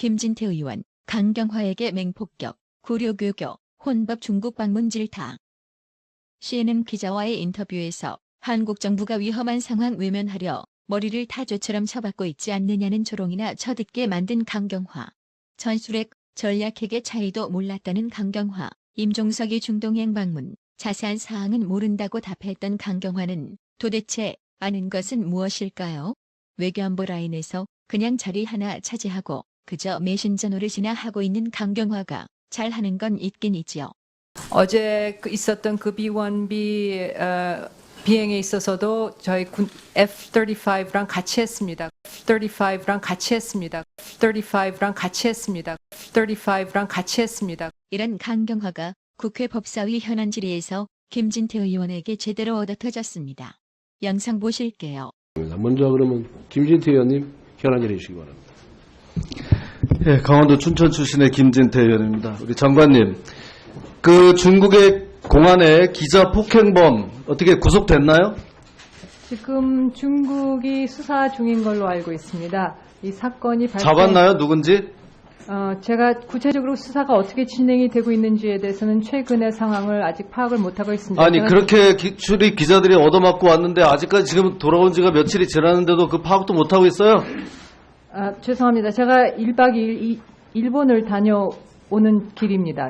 김진태 의원, 강경화에게 맹폭격, 구류교교, 혼밥 중국 방문 질타. CNN 기자와의 인터뷰에서 한국 정부가 위험한 상황 외면하려 머리를 타조처럼 쳐박고 있지 않느냐는 조롱이나 쳐듣게 만든 강경화. 전술핵, 전략핵의 차이도 몰랐다는 강경화. 임종석이 중동행 방문, 자세한 사항은 모른다고 답했던 강경화는 도대체 아는 것은 무엇일까요? 외교안보 라인에서 그냥 자리 하나 차지하고 그저 메신저 노릇이나 하고 있는 강경화가 잘하는 건 있긴 있지요. 어제 그 있었던 그 B1B 어, 비행에 있어서도 저희 군 F-35랑 같이 했습니다. F-35랑 같이 했습니다. F-35랑 같이 했습니다. F-35랑 같이 했습니다. 이런 강경화가 국회 법사위 현안 질의에서 김진태 의원에게 제대로 얻어터졌습니다. 영상 보실게요. 먼저 그러면 김진태 의원님 현안을 해주시기 바랍니다. 예, 강원도 춘천 출신의 김진태 의원입니다. 우리 장관님, 그 중국의 공안의 기자 폭행범 어떻게 구속됐나요? 지금 중국이 수사 중인 걸로 알고 있습니다. 이 사건이 발생 잡았나요? 누군지? 어, 제가 구체적으로 수사가 어떻게 진행이 되고 있는지에 대해서는 최근의 상황을 아직 파악을 못하고 있습니다. 아니 그렇게 기, 출입 기자들이 얻어맞고 왔는데 아직까지 지금 돌아온 지가 며칠이 지났는데도 그 파악도 못하고 있어요? 아, 죄송합니다. 제가 1박 2일 일본을 다녀오는 길입니다.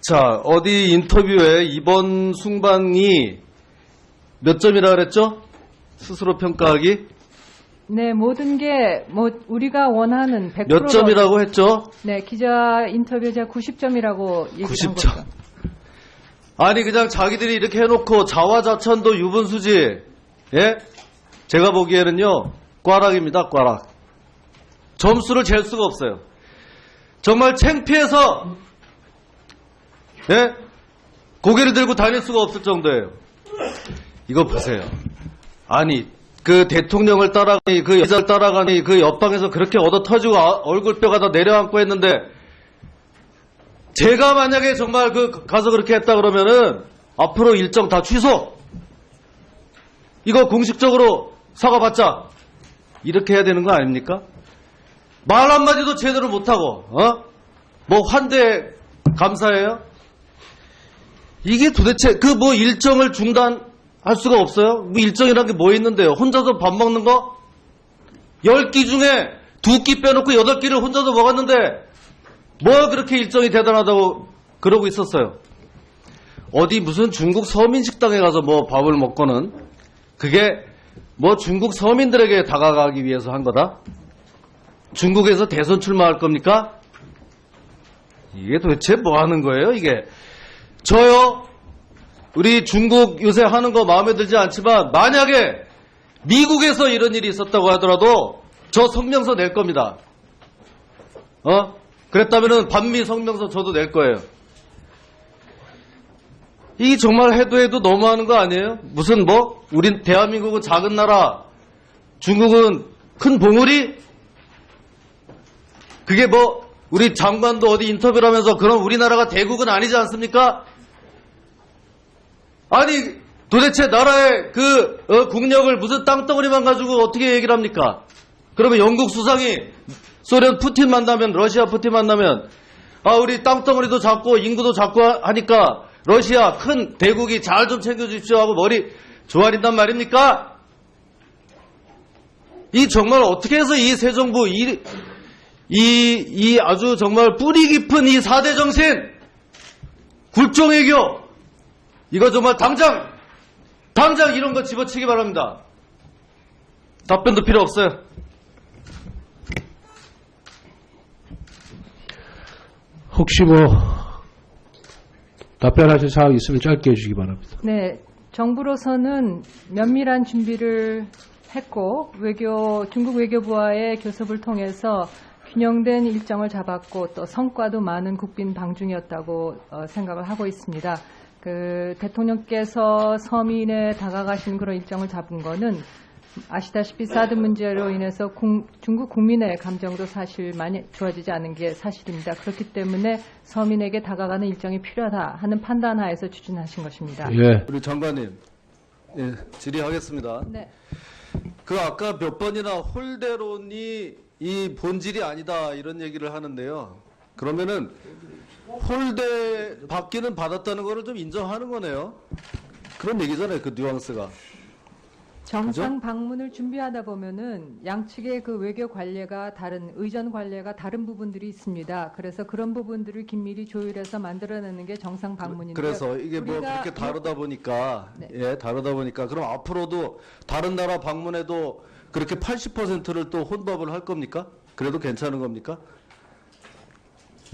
자, 어디 인터뷰에 이번 순방이 몇 점이라 그랬죠? 스스로 평가하기? 네, 모든 게 뭐 우리가 원하는 100%몇 점이라고 했죠? 네, 기자 인터뷰 제가 90점이라고 얘기한 90점. 거죠. 아니 그냥 자기들이 이렇게 해놓고 자화자찬도 유분수지 예? 제가 보기에는요 꽈락입니다 꽈락 점수를 잴 수가 없어요 정말 창피해서 예? 고개를 들고 다닐 수가 없을 정도예요 이거 보세요 아니 그 대통령을 따라가니 그 여자를 따라가니 그 옆방에서 그렇게 얻어 터지고 아- 얼굴뼈가 다 내려앉고 했는데 제가 만약에 정말 그 가서 그렇게 했다 그러면은 앞으로 일정 다 취소. 이거 공식적으로 사과받자. 이렇게 해야 되는 거 아닙니까? 말 한마디도 제대로 못하고, 어? 뭐 환대 감사해요? 이게 도대체 그 뭐 일정을 중단할 수가 없어요? 뭐 일정이란 게뭐 있는데요? 혼자서 밥 먹는 거? 열끼 중에 두끼 빼놓고 여덟 끼를 혼자서 먹었는데 뭐 그렇게 일정이 대단하다고 그러고 있었어요. 어디 무슨 중국 서민 식당에 가서 뭐 밥을 먹고는 그게 뭐 중국 서민들에게 다가가기 위해서 한 거다? 중국에서 대선 출마할 겁니까? 이게 도대체 뭐 하는 거예요, 이게? 저요, 우리 중국 요새 하는 거 마음에 들지 않지만 만약에 미국에서 이런 일이 있었다고 하더라도 저 성명서 낼 겁니다. 어? 그랬다면은 반미 성명서 저도 낼 거예요. 이 정말 해도 해도 너무하는 거 아니에요? 무슨 뭐 우린 대한민국은 작은 나라, 중국은 큰 봉우리? 그게 뭐 우리 장관도 어디 인터뷰를 하면서 그럼 우리나라가 대국은 아니지 않습니까? 아니 도대체 나라의 그 어, 국력을 무슨 땅덩어리만 가지고 어떻게 얘기를 합니까? 그러면 영국 수상이 소련 푸틴 만나면 러시아 푸틴 만나면 아 우리 땅덩어리도 작고 인구도 작고 하- 하니까 러시아 큰 대국이 잘 좀 챙겨주십시오 하고 머리 조아린단 말입니까? 이 정말 어떻게 해서 이 새 정부 이, 이, 이 아주 정말 뿌리 깊은 이 4대 정신 굴종애교 이거 정말 당장 당장 이런 거 집어치기 바랍니다. 답변도 필요 없어요. 혹시 뭐 답변하실 사항 있으면 짧게 해주시기 바랍니다. 네, 정부로서는 면밀한 준비를 했고 외교 중국 외교부와의 교섭을 통해서 균형된 일정을 잡았고 또 성과도 많은 국빈 방중이었다고 어, 생각을 하고 있습니다. 그 대통령께서 서민에 다가가신 그런 일정을 잡은 거는 아시다시피 사드 문제로 인해서 국- 중국 국민의 감정도 사실 많이 좋아지지 않은 게 사실입니다. 그렇기 때문에 서민에게 다가가는 일정이 필요하다 하는 판단하에서 추진하신 것입니다. 예. 우리 장관님, 예, 질의하겠습니다. 네. 그 아까 몇 번이나 홀대론이 이 본질이 아니다 이런 얘기를 하는데요. 그러면은 홀대 받기는 받았다는 거를 좀 인정하는 거네요. 그런 얘기잖아요. 그 뉘앙스가. 정상 방문을 준비하다 보면은 양측의 그 외교 관례가 다른 의전 관례가 다른 부분들이 있습니다. 그래서 그런 부분들을 긴밀히 조율해서 만들어내는 게 정상 방문인데 그래서 이게 뭐 그렇게 다르다 보니까 네. 예 다르다 보니까 그럼 앞으로도 다른 나라 방문해도 그렇게 80%를 또 혼밥을 할 겁니까? 그래도 괜찮은 겁니까?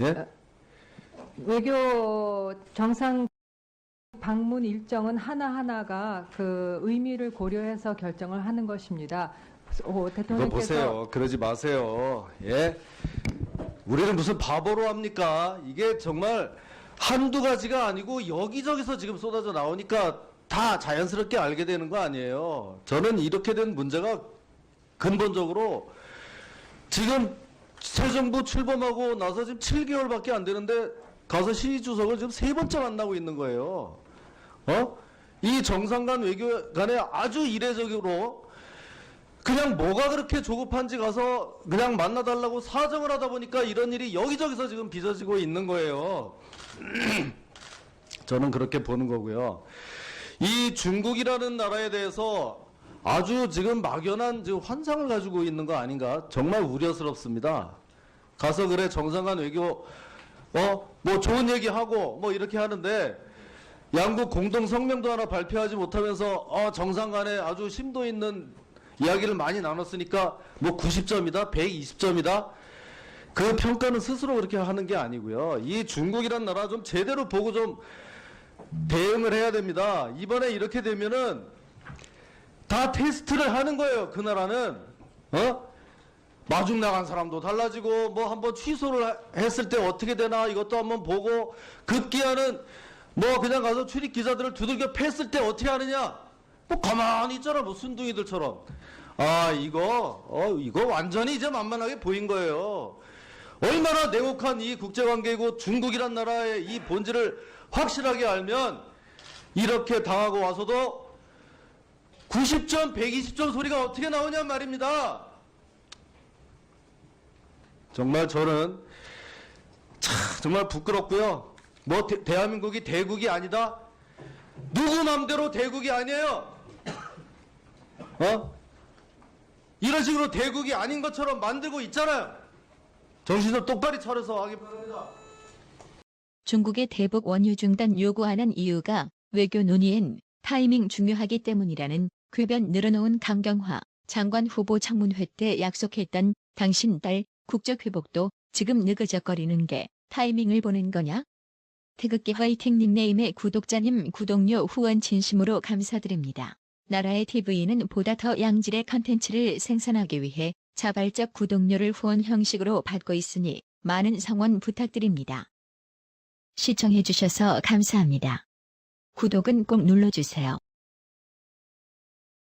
예? 외교 정상 방문 일정은 하나하나가 그 의미를 고려해서 결정을 하는 것입니다. 오, 대통령께서 보세요. 그러지 마세요. 예? 우리는 무슨 바보로 합니까? 이게 정말 한두 가지가 아니고 여기저기서 지금 쏟아져 나오니까 다 자연스럽게 알게 되는 거 아니에요. 저는 이렇게 된 문제가 근본적으로 지금 새 정부 출범하고 나서 지금 7개월밖에 안 되는데 가서 시 주석을 지금 세 번째 만나고 있는 거예요. 어? 이 정상 간 외교 간에 아주 이례적으로 그냥 뭐가 그렇게 조급한지 가서 그냥 만나달라고 사정을 하다 보니까 이런 일이 여기저기서 지금 빚어지고 있는 거예요. 저는 그렇게 보는 거고요. 이 중국이라는 나라에 대해서 아주 지금 막연한 지금 환상을 가지고 있는 거 아닌가 정말 우려스럽습니다. 가서 그래 정상간 외교 어 뭐 좋은 얘기하고 뭐 이렇게 하는데 양국 공동 성명도 하나 발표하지 못하면서 어 정상 간에 아주 심도 있는 이야기를 많이 나눴으니까 뭐 90점이다 120점이다 그 평가는 스스로 그렇게 하는 게 아니고요. 이 중국이란 나라 좀 제대로 보고 좀 대응을 해야 됩니다. 이번에 이렇게 되면은 다 테스트를 하는 거예요. 그 나라는 어? 마중 나간 사람도 달라지고 뭐 한번 취소를 하- 했을 때 어떻게 되나 이것도 한번 보고 급기야는 뭐 그냥 가서 출입 기자들을 두들겨 팼을 때 어떻게 하느냐? 뭐 가만히 있잖아 뭐 순둥이들처럼. 아 이거 어 이거 완전히 이제 만만하게 보인 거예요. 얼마나 냉혹한 이 국제관계이고 중국이란 나라의 이 본질을 확실하게 알면 이렇게 당하고 와서도 90점, 120점 소리가 어떻게 나오냔 말입니다. 정말 저는 참 정말 부끄럽고요. 뭐 대, 대한민국이 대국이 아니다. 누구 맘대로 대국이 아니에요. 어? 이런 식으로 대국이 아닌 것처럼 만들고 있잖아요. 정신을 똑바로 차려서 하기 바랍니다. 중국의 대북 원유 중단 요구하는 이유가 외교 논의엔 타이밍 중요하기 때문이라는 궤변 늘어놓은 강경화 장관 후보 청문회 때 약속했던 당신 딸 국적 회복도 지금 느그적거리는 게 타이밍을 보는 거냐? 태극기 화이팅 닉네임의 구독자님 구독료 후원 진심으로 감사드립니다. 나라의 TV는 보다 더 양질의 컨텐츠를 생산하기 위해 자발적 구독료를 후원 형식으로 받고 있으니 많은 성원 부탁드립니다. 시청해주셔서 감사합니다. 구독은 꼭 눌러주세요.